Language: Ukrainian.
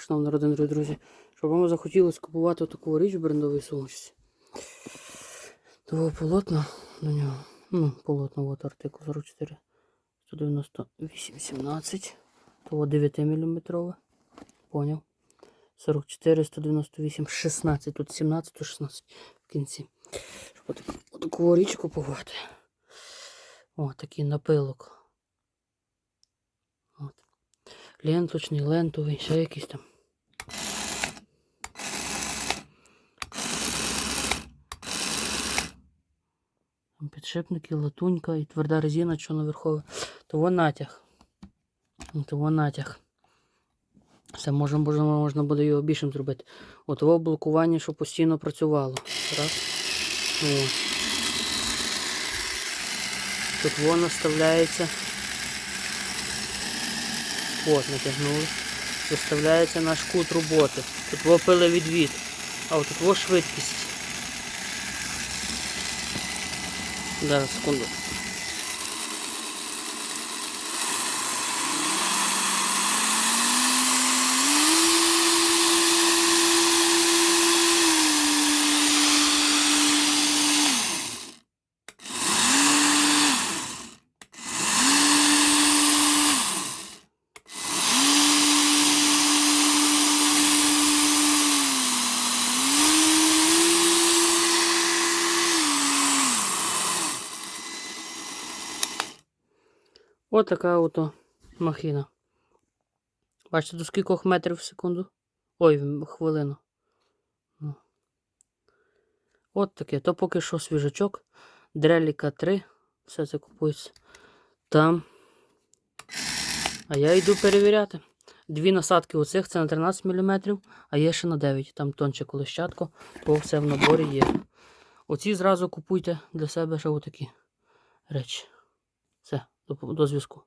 Шановні родини, друзі, щоб вам захотілося купувати таку річ в брендовій сумочці. Того полотна на нього. Ну, полотно, от артикул 44. 198, 17. Того 9 мм. Поняв. 44, 198, 16. Тут 17, тут 16 в кінці. Щоб отаку річ купувати. О, такий напилок. От. Ленточний, лентовий, ще якийсь там. Підшипники, латунька і тверда резина, що наверхове. Того натяг. Того натяг. Це можна, можна, можна буде його більшим зробити. От того блокування, щоб постійно працювало. Раз. О. Тут воно наставляється. От, натягнули. Виставляється наш кут роботи. Тут во пиловідвід. А от тут во швидкість. Зараз, секунду. Ось така ото махіна. Бачите, до скількох метрів в секунду? Ой, хвилину. Ну. От таке. То поки що свіжачок. Дреліка 3. Все це купується. Там. А я йду перевіряти. Дві насадки оцих, це на 13 мм, а є ще на 9. Там тонче колищатко, то все в наборі є. Оці зразу купуйте для себе ще отакі речі. Все, до, до зв'язку.